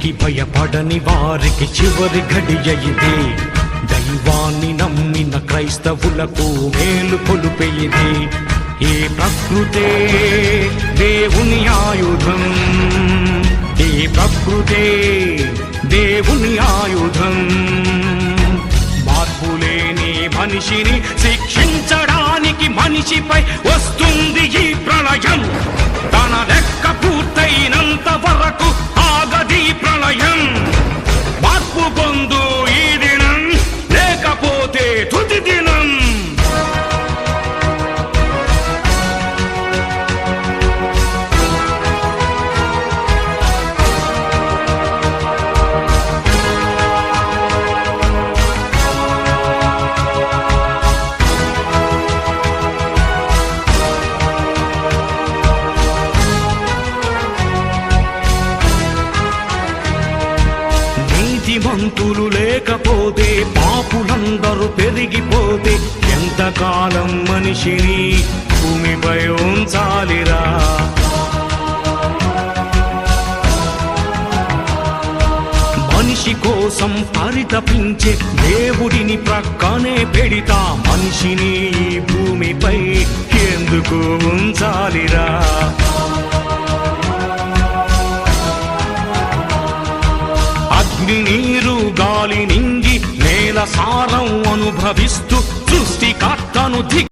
మృత్యుకి భయపడని వారికి చివరి గడియ ఇది దైవాన్ని నమ్మిన క్రైస్తవులకు మేలు కొలుపే ఇది ఈ ప్రకృతే దేవుని ఆయుధం ఏ ప్రకృతే దేవుని ఆయుధం. మార్పులేని మనిషిని శిక్షించడానికి మనిషిపై వస్తు నీతిమంతులు లేకపోతే పాపులందరూ పెరిగిపోతే ఎంతకాలం మనిషిని భూమిపై ఉంచాలిరా? మనిషి కోసం పరితపించే దేవుడిని ప్రక్కనే పెడితా మనిషిని భూమిపై ఎందుకు ఉంచాలిరా? అగ్నిని గాలి నింగి నేల సారం అనుభవిస్తూ సృష్టికర్తను ధి